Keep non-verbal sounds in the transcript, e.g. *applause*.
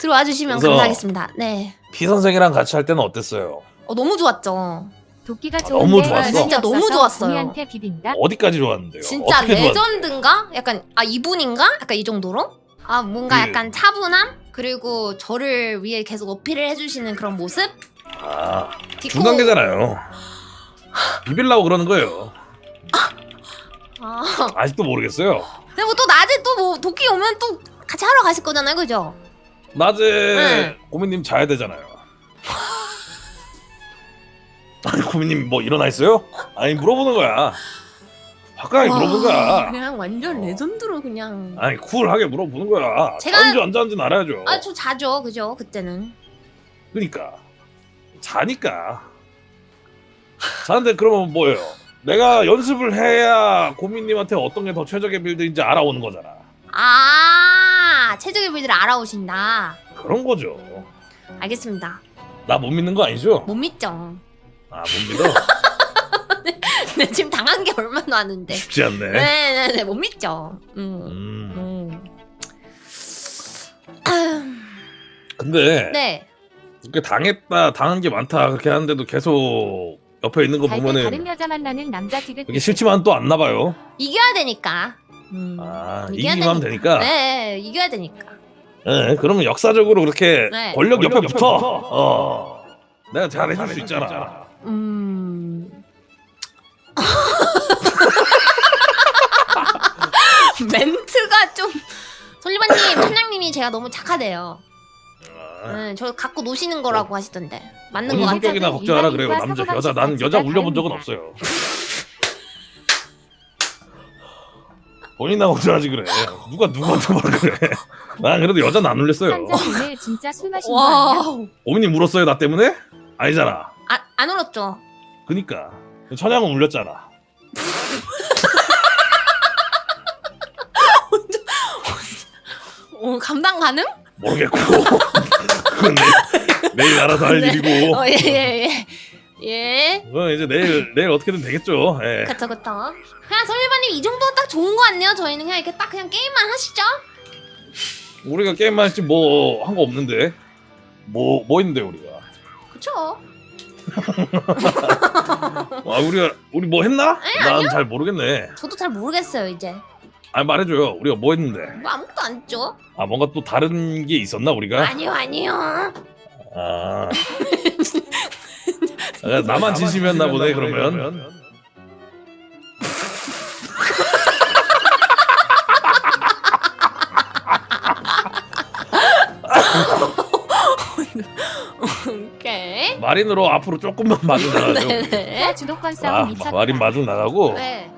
들어와 주시면 그래서- 감사하겠습니다. 네. 피 선생이랑 같이 할 때는 어땠어요? 어, 너무 좋았죠. 도끼가 아, 좋은데 너무 좋았어. 진짜 너무 좋았어요. 구미한테 비빈다. 어디까지 좋았는데요? 진짜 어떻게 좋았- 레전드인가? 약간 아 이분인가? 약간 이 정도로? 아 뭔가 그- 약간 차분함 그리고 저를 위해 계속 어필을 해주시는 그런 모습. 아, 디코- 중간계잖아요. 비빌라고 그러는 거예요. 아 아직도 모르겠어요. 그리고 또 낮에 또 뭐 도끼 오면 또 같이 하러 가실 거잖아요, 그죠? 낮에 네. 고민님 자야 되잖아요. *laughs* 아니 고민님 뭐 일어나 있어요? 아니 물어보는 거야. 화끈하게 물어보는 거야. 그냥 완전 어. 레전드로 그냥. 아니 쿨하게 물어보는 거야. 제가- 자는지 안 자는지는 알아야죠. 아 저 자죠, 그죠? 그때는. 그러니까 자니까. 자는데 그러면 뭐예요? 내가 연습을 해야 고민님한테 어떤 게 더 최적의 빌드인지 알아오는 거잖아. 아 최적의 빌드를 알아오신다. 그런 거죠. 알겠습니다. 나 못 믿는 거 아니죠? 못 믿죠. 아 못 믿어? *laughs* 네, 지금 당한 게 얼마나 많은데. 쉽지 않네. 네네네 못 믿죠. 음. 음. 음. 근데 네. 그렇게 당했다 당한 게 많다 그렇게 하는데도 계속 옆에 있는 거잘때 다른 보면은 여자 만나는 남자 지긋. 이게 싫지만 또 안 나봐요. 이겨야 되니까. 음. 아 이겨야 하면 되니까. 네, 이겨야 되니까. 네, 그러면 역사적으로 그렇게 네. 권력 옆에 붙어. 어. 내가 잘 해줄 수 있잖아. 음. *laughs* 멘트가 좀 솔리반님, 천장님이 제가 너무 착하대요. 아, 네, 저 갖고 노시는 거라고 하시던데 맞는 본인 거 같아요. 성격이나 걱정하라 그래요. 남자 여자 나는 여자 울려본 적은. 없어요. *laughs* 본인나 걱정하지 그래. 누가 누구한테 말 그래. 난 그래도 여자는 안 울렸어요. 진짜 술 마신 거 아니야? 와, 오민님 울었어요 나 때문에? 아니잖아. 아, 안 울었죠. 그니까 천양은 울렸잖아. 어, 감당 가능? 모르겠고 *laughs* 그건 내일, 내일 알아서 할 네. 일이고 어, 예, 예, 예. 예. 그건 이제 내일 내일 어떻게든 되겠죠. 예. 그쵸, 그쵸. 그냥 솔리반님 이 정도는 딱 좋은 거 같네요. 저희는 그냥 이렇게 딱 그냥 게임만 하시죠. 우리가 게임만 했지 뭐 한 거 없는데 뭐 뭐 있는데 우리가 그쵸. 아 우리가 우리 뭐 했나? 에, 난잘 모르겠네. 저도 잘 모르겠어요, 이제. 아 말해줘요. 우리가 뭐 했는데? 뭐 아무것도 안 했죠. 아 뭔가 또 다른 게 있었나 우리가? 아니요, 아니요. 아, *laughs* 아, 나만 진심이었나 보네 그러면. 오케이. 마린으로 앞으로 조금만 마주 나가죠. *laughs* 네네. 주도권 아 싸움 미쳤다. 마린 마주 나가고 네.